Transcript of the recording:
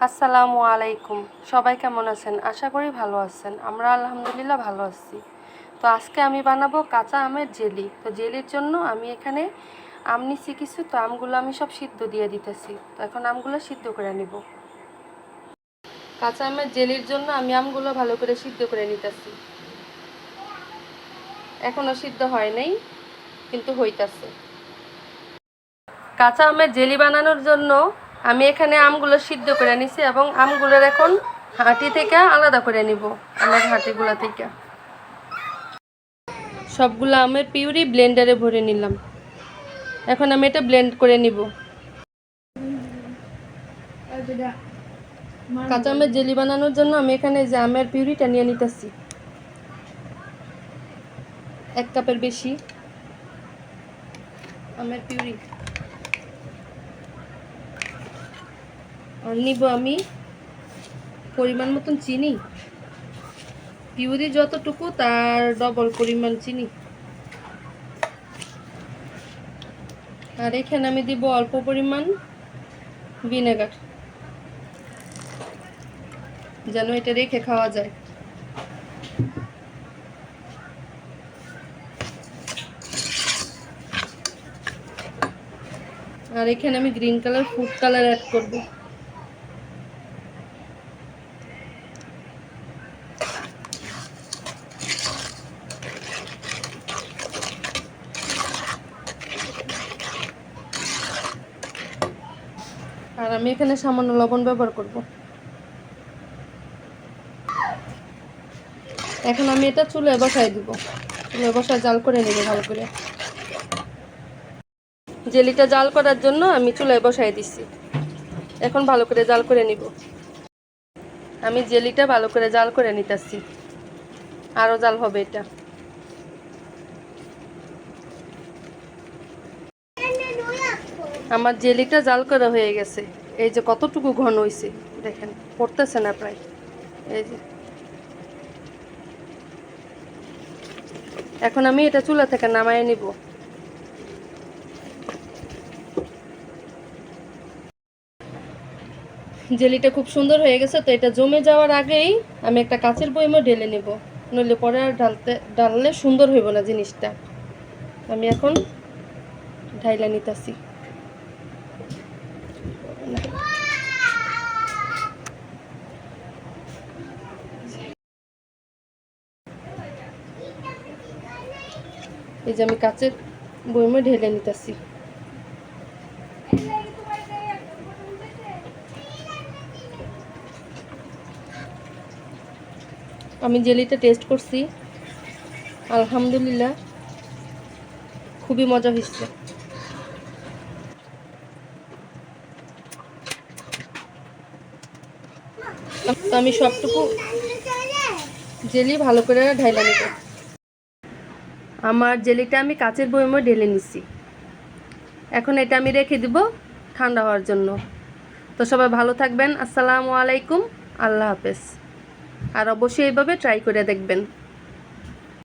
আসসালামু আলাইকুম। সবাই কেমন আছেন? আশা করি ভালো আছেন। আমরা আলহামদুলিল্লাহ ভালো আছি। তো আজকে আমি বানাবো কাঁচা আমের জেলি। তো জেলির জন্য আমি এখানে আম নিচ্ছি কিছু। তো আমগুলো আমি সব সিদ্ধ দিয়ে দিতেছি। তো এখন আমগুলো সিদ্ধ করে নিব। কাঁচা আমের জেলির জন্য আমি আমগুলো ভালো করে সিদ্ধ করে নিতেছি। এখনও সিদ্ধ হয় নাই, কিন্তু হইতাছে। কাঁচা আমের জেলি বানানোর জন্য আমি এখানে আমগুলো সিদ্ধ করে নিছি এবং আমগুলোর এখন হাঁটি থেকে আলাদা করে নিব, আমের হাঁটিগুলো থেকে। সবগুলো আমের পিউরি ব্লেন্ডারে ভরে নিলাম। এখন আমি এটা ব্লেন্ড করে নিব। কাঁচা আমের জেলি বানানোর জন্য আমি এখানে যে আমের পিউরিটা নিয়ে নিতেছি, এক কাপের বেশি আমের পিউরি আর নিব আমি পরিমাণ মতন চিনি। পিউরি যতটুকু, তার ডবল পরিমাণ চিনি। আর এখানে আমি দিব অল্প পরিমাণ ভিনেগার, যেন এটা রেখে খাওয়া যায়। আর এখানে আমি green colour food colour add করব। আর আমি এখানে সামান্য লবণ ব্যবহার করব। এখন আমি এটা চুলে বসাই দিব। চুলে বসায় জাল করে নেব ভালো করে। জেলিটা জাল করার জন্য আমি চুলায় বসাই দিছি। এখন ভালো করে জাল করে নিব। আমি জেলিটা ভালো করে জাল করে নিতেছি। আরও জাল হবে এটা। আমার জেলিটা জাল করা হয়ে গেছে। এই যে কতটুকু ঘন হয়েছে দেখেন, পড়তেছে না প্রায়। এই যে। এখন আমি এটা চুলা থেকে নামায় নিব। জেলিটা খুব সুন্দর হয়ে গেছে, তো এটা জমে যাওয়ার আগেই আমি একটা কাচের বইমে ঢেলে নেব। নইলে পরে আর ঢালতে, ঢাললে সুন্দর হইব না জিনিসটা। আমি এখন ঢাইলা নিতেছি। এই যে আমি কাচের বইমে ঢেলে নিতেছি। আমি জেলিটা টেস্ট করছি। আলহামদুলিল্লাহ, খুবই মজা হয়েছে। আমি সবটুকু জেলি ভালো করে ঢাইলা নিব। আমার জেলিটা আমি কাচের বইমে ঢেলে নিছি। এখন এটা আমি রেখে দিব ঠান্ডা হওয়ার জন্য। তো সবাই ভালো থাকবেন। আসসালামু আলাইকুম। আল্লাহ হাফেজ। আর অবশ্যই এইভাবে ট্রাই করে দেখবেন।